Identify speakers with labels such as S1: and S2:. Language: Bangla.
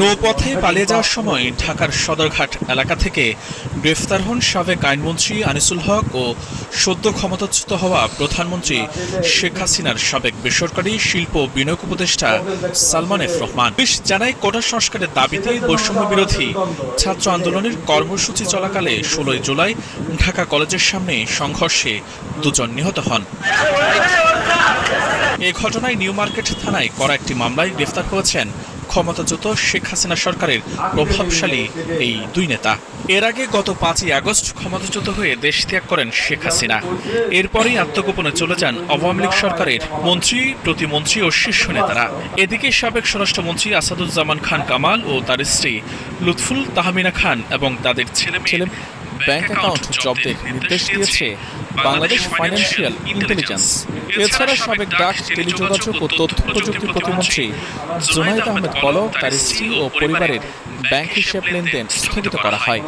S1: নৌপথে পালিয়ে যাওয়ার সময় ঢাকার সদরঘাট এলাকা থেকে গ্রেফতার হন সাবেক আইনমন্ত্রী আনিসুল হক ও সদ্য ক্ষমতাচ্যুত হওয়া প্রধানমন্ত্রী শেখ হাসিনার সাবেক বেসরকারি শিল্প বিনিয়োগ উপদেষ্টা সালমান এফ রহমান। পুলিশ জানায়, কোটা সংস্কারের দাবিতে বৈষম্য বিরোধী ছাত্র আন্দোলনের কর্মসূচি চলাকালে ষোলোই জুলাই ঢাকা কলেজের সামনে সংঘর্ষে দুজন নিহত হন। এ ঘটনায় নিউ মার্কেট থানায় করা একটি মামলায় গ্রেফতার হয়েছেন ক্ষমতাচ্যুত শেখ হাসিনা সরকারের প্রভাবশালী এই দুই নেতা। এর আগে গত পাঁচই আগস্ট ক্ষমতাচ্যুত হয়ে দেশ ত্যাগ করেন শেখ হাসিনা। এরপরেই আত্মগোপনে চলে যান আওয়ামী লীগ সরকারের মন্ত্রী, প্রতিমন্ত্রী ও শীর্ষ নেতারা। এদিকে সাবেক স্বরাষ্ট্রমন্ত্রী আসাদুজ্জামান খান কামাল ও তার স্ত্রী লুৎফুল তাহমিনা খান এবং তাদের ছেলে ছেলে ব্যাংক অ্যাকাউন্ট জব্দের নির্দেশ দিয়েছে বাংলাদেশ ফাইন্যান্সিয়াল ইন্টেলিজেন্স। এছাড়া সাবেক ডাক, টেলিযোগাযোগ ও তথ্য প্রযুক্তি প্রতিমন্ত্রী জুনাইদ আহমেদ পলক তার স্ত্রী ও পরিবারের ব্যাংক হিসেব লেনদেন স্থগিত করা হয়।